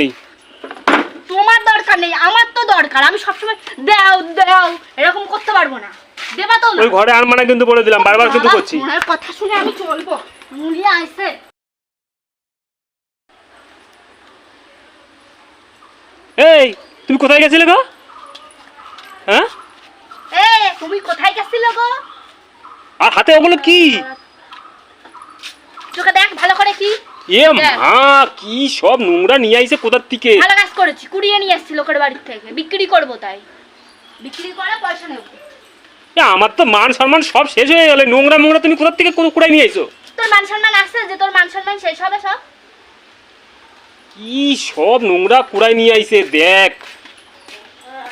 নেই। তোমার দরকার নেই আমার তো দরকার। আমি সবসময় দাও দাও এরকম করতে পারব না। দেবা তো না। ওই ঘরে আনমানা কিন্তু বলে দিলাম বারবার কিন্তু বাবা, করছি। ওনার কথা শুনে আমি চলবো। মুড়িয়ে আইসে এই তুমি কোথায় গেছিলে গো? হ্যাঁ? এ তুমি কোথায় গেছিলে গো? আর হাতে ওগুলো কি? চোখে দেখ ভালো করে কি? এ মা কি সব নোংরা নিয়ে আইছে কোথার থেকে? ভালো কাজ করেছি কুড়িয়ে নিয়ে এসেছি লোকের বাড়ির থেকে। বিক্রি করব তাই। বিক্রি করে পয়সা নেব। আমার তো মান সম্মান সব শেষ হয়ে গেল। নোংরা মোংরা তুমি কোথার থেকে কোনো কুড়াই নিয়ে আইছো? তোর মান সম্মান আসছে যে তোর মান সম্মান শেষ হবে সব? কি সব নোংরা কুড়াই নিয়ে আইছে দেখ।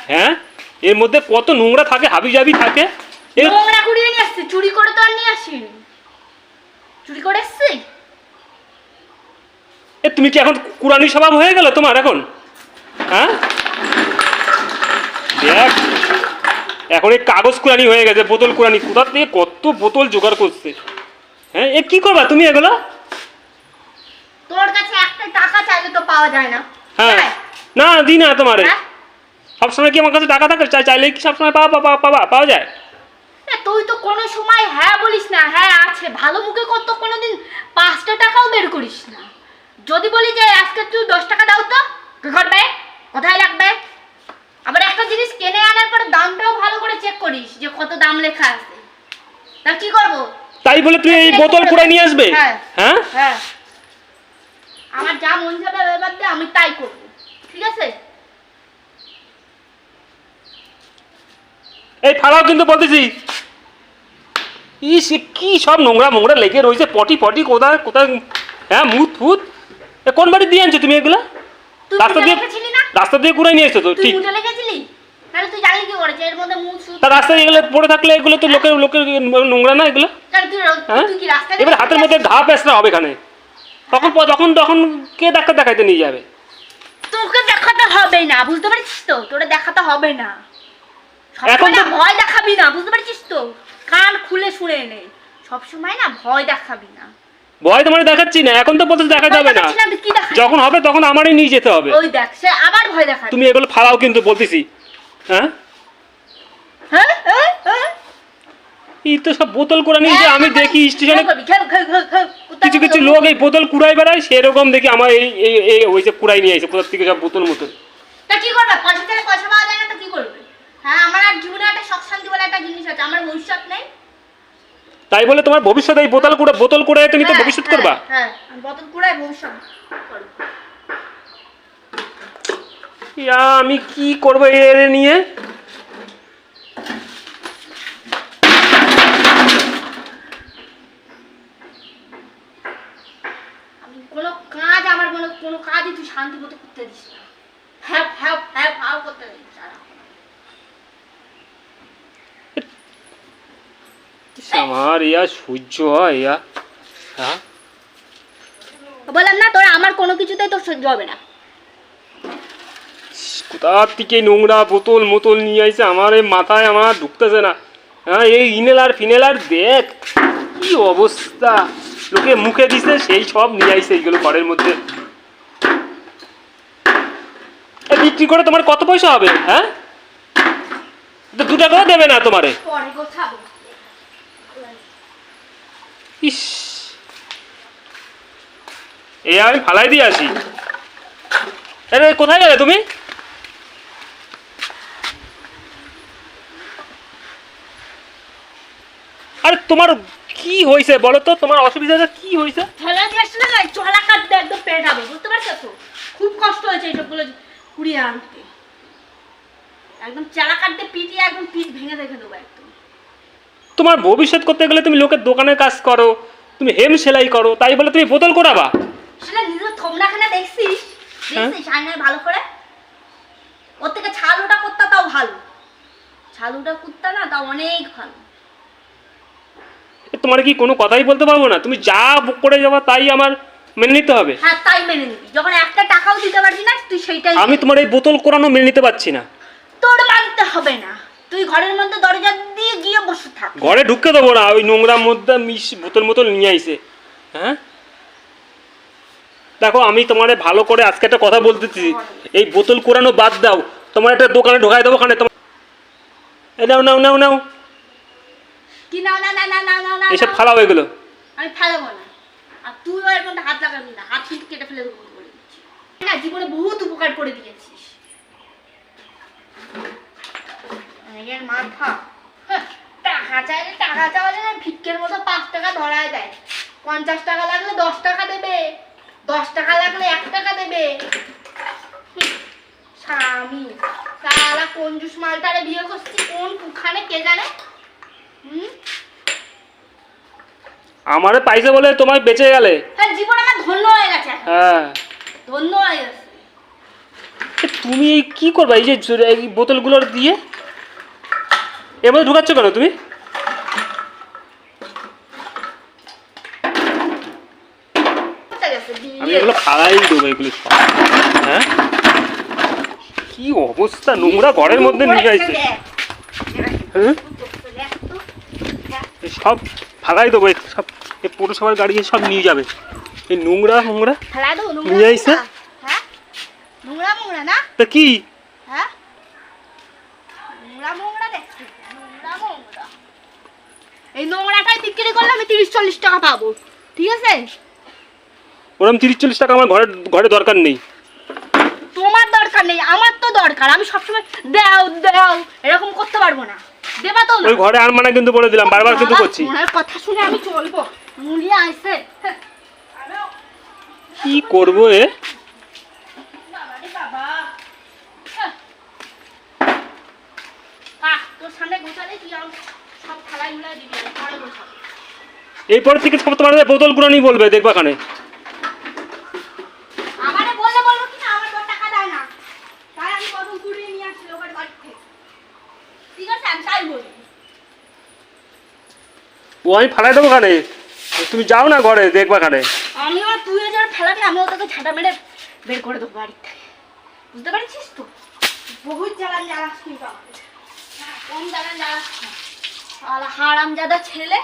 হ্যাঁ? এর মধ্যে কত নোংরা থাকে হাবি জাবি থাকে নোংরা কুড়িয়ে নিয়ে আসছি চুরি করে তো আর নিয়ে আসিনি। চুরি করে এসছি? তুমি কি এখন কুড়ানি স্বভাব হয়ে গেল তোমার এখন? হ্যাঁ? দেখ এখন এই কাগজ কুড়ানি হয়ে গেছে বোতল কুড়ানি কোথার থেকে কত বোতল জোগাড় করছে? হ্যাঁ এ কি করবা তুমি এগুলো? তোর কাছে একটা টাকা চাইলে তো পাওয়া যায় না। হ্যাঁ। না না তোমারে। হ্যাঁ? সবসময় কি আমার কাছে টাকা থাকে? চাই- চাইলে কি সবসময় পাওয়া পাওয়া পাওয়া পাওয়া যায়? তুই তো কোনো সময় হ্যাঁ বলিস না। হ্যাঁ আছে। ভালো মুখে কত কোনোদিন পাঁচটা টাকাও বের করিস না। যদি বলি যে আজকে তুই দশ টাকা দাও তো কি করবে কোথায় লাগবে আবার একটা জিনিস কিনে আনার পরে দামটাও ভালো করে চেক করিস যে কত দাম লেখা আছে। তা কি করব? তাই বলে তুমি এই বোতল কুড়াই নিয়ে আসবে? হ্যাঁ। হ্যাঁ? হ্যাঁ। আমার যা মন যাবে এবার আমি তাই করব। ঠিক আছে? এই ফাড়াও কিন্তু বলতেছি। ইস এ কি সব নোংরা মোংরা লেগে রয়েছে পটি পটি কোথায় কোথায় হ্যাঁ মুত ফুত এ কোন বাড়ি দিয়ে আনছো তুমি এগুলা? তুই রাস্তা দিয়ে না? রাস্তা দিয়ে কুড়াই নিয়ে এসছো তো তুই ঠিক। মুখে লিখেছিলি তাহলে তুই জানি কি করেছে? এর মধ্যে মুখ সুখ তা রাস্তায় এগুলো পড়ে থাকলে এগুলো তো লোকের লোকের নোংরা না এগুলো? তাহলে তুই হ্যাঁ? তুই কি রাস্তায় এবার হাতের মধ্যে ঘা পেঁচড়া হবে এখানে। তখন প- তখন তখন কে ডাক্তার দেখাইতে নিয়ে যাবে? তোকে দেখাতে হবে না বুঝতে পারছিস তো? তোরে দেখাতে হবে না। এখন সবসময় তো- ভয় দেখাবি না বুঝতে পারছিস তো? কান খুলে শুনে নে। সবসময় না ভয় দেখাবি না। ভয় তোমার দেখাচ্ছি না এখন তো বলতে দেখা যাবে না? যখন হবে তখন আমারই নিয়ে যেতে হবে। ওই দেখ সে আবার ভয় দেখাবি। তুমি এগুলো ফালাও কিন্তু বলতেছি। হ্যাঁ? হ্যাঁ? হ্যাঁ? হ্যাঁ? এই তো সব বোতল করে নিয়ে যে আমি দেখি স্টেশনে কিছু কিছু লোক এই বোতল কুড়াই বেড়ায় সেরকম দেখি আমার এই এই এই ওই যে কুড়াই নিয়ে কোথার থেকে সব বোতল মতন তা কি করবে? পয়সা পয়সা পাওয়া যায় না তো কি করবে? হ্যাঁ আমার আর জীবনে একটা শখ শান্তি বলে একটা জিনিস আছে আমার ভবিষ্যৎ নেই। তাই বলে তোমার ভবিষ্যৎ এই বোতল কুড়া বোতল কুড়াই তুমি তো হ্যাঁ, ভবিষ্যৎ হ্যাঁ, করবা? হ্যাঁ আমি বোতল কুড়াই ভবিষ্যৎ করব। ইয়া, আমি কি করব এর নিয়ে? কোনো কাজ আমার কোনো কোনো কাজই তুই শান্তি মতো করতে দিস না। হ্যাপ হ্যাপ হ্যাপ করতে দিস সারাক্ষণ। ইস, আমার ইয়া সহ্য হয় ইয়া। হ্যাঁ? বললাম না তোরা আমার কোনো কিছুতেই তোর সহ্য হবে না। কোথার থেকে নোংরা বোতল মোতল নিয়ে আইছে? আমার এই মাথায় আমার ঢুকতেছে না। হ্যাঁ এই ইনেলার ফিনেলার দেখ কি অবস্থা। লোকে মুখে দিছে সেই সব নিয়ে আইছে এইগুলো ঘরের মধ্যে। বিক্রি করে তোমার কত পয়সা হবে হ্যাঁ? দু টাকাও দেবে না তোমারে। পরে ইস। এ আমি ফালাই দিয়ে আসি। আরে কোথায় গেলে তুমি? আরে তোমার কি হয়েছে বলো তো? তোমার অসুবিধাটা কি হয়েছে ঠেলা দিয়ে আসলে না? চলা কাটতে একদম পেট হবে, বুঝতে পারছ? তো খুব কষ্ট হয়েছে এইসবগুলো কুড়িয়ে আনতে। একদম চালা কাটতে পিটিয়ে একদম পিঠ ভেঙে রেখে দেবো তোমার ভবিষ্যৎ করতে গেলে তুমি লোকের দোকানে কাজ করো তুমি হেম সেলাই করো তাই বলে তুমি বোতল করাবা? সেটা নিজের থমনাখানা দেখছিস? হ্যাঁ। দেখছিস আয়নায় ভালো করে? ওর থেকে ছাল ওটা করতে তাও ভালো। ছাল ওটা করতে না তাও অনেক ভালো। তোমার কি কোনো কথাই বলতে পারব না? তুমি যা বুক করে যাবা তাই আমার মেনে নিতে হবে। হ্যাঁ তাই মেনে নিবি। যখন একটা টাকাও দিতে পারবি না তুই সেইটাই আমি তোমার এই বোতল কোরানো মেনে নিতে পারছি না। তোর মানতে হবে না। তুই ঘরের মধ্যে দরজা দিয়ে ঘরে ঢুকতে দেবো না ওই নোংরা মধ্যে মিশ বোতল মোতল নিয়ে আইছে। হ্যাঁ? দেখো আমি তোমার ভালো করে আজকে একটা কথা বলতেছি। এই বোতল কোরানো বাদ দাও। তোমার একটা দোকানে ঢোকাই দেবো ওখানে। তোমার এই নাও নাও নাও নাও। কি নাও না না না না না নাও। ফালাও এগুলো। আমি ফেলাবো না। আর তুইও এর মধ্যে হাত লাগাবি না। হাত কিন্তু কেটে ফেলে দেবো বলে না জীবনে বহুত উপকার করে দিয়েছিস। এর মাথা। টাকা চাইলে টাকা চাওয়া যায় না ভিক্ষের মতো পাঁচ টাকা ধরায় দেয়। পঞ্চাশ টাকা লাগলে দশ টাকা দেবে দশ টাকা লাগলে এক টাকা দেবে। স্বামী। সারা কঞ্জুস মালটারে বিয়ে করছি কোন কুখানে কে জানে? হুম? আমারে পাইছে বলে তোমার বেঁচে গেলে। হ্যাঁ জীবন আমার ধন্য হয়ে গেছে হ্যাঁ। ধন্য হয়ে গেছে। তুমি কি করবা? এই যে বোতলগুলোর দিয়ে? এবার ঢুকাচ্ছ কেন তুমি কোথায় গেছে? আমি বিয়ে। এগুলো এগুলো সব হ্যাঁ? কি অবস্থা? নোংরা ঘরের মধ্যে নিয়ে আসছে হ্যাঁ? সব ফালাই দেবো সব এই পৌরসভার গাড়ি সব নিয়ে যাবে। এই নোংরা নোংরা নিয়ে? নোংরা। হ্যাঁ? তা কি? হ্যাঁ? এই নোংরাটাই বিক্রি করলে আমি তিরিশ চল্লিশ টাকা পাবো ঠিক আছে? ওরকম তিরিশ চল্লিশ টাকা আমার ঘরে ঘরে দরকার নেই। তোমার দরকার নেই আমার তো দরকার। আমি সবসময় দাও দাও এরকম করতে পারব না। দেবা তো ওই ঘরে আর মানা কিন্তু বলে দিলাম বারবার কিন্তু করছি। কথা শুনে আমি চলবো। কি করব এ? এরপর থেকে সব তোমার বোতলগুলো নিয়ে বলবে দেখবা কানে আমারে বললে বলব কি না আমার তোর টাকা দেয় না তাই আমি প্রথম কুড়িয়ে নিয়ে আসছি লোকের বাড়ি থেকে ঠিক আছে আমি তাই বলব ও আমি ফালাই দেবো কানে তুমি যাও না ঘরে দেখবা কানে আমি আর তুই যারা ফেলাবি আমিও তোকে ঝাঁটা মেরে বের করে দেবো বাড়ি থেকে বুঝতে পারছিস তো? বহুত জ্বালান জ্বালাস কিন্তু। হ্যাঁ, কম জ্বালান জ্বালাস না। হারাম জাদা ছেলে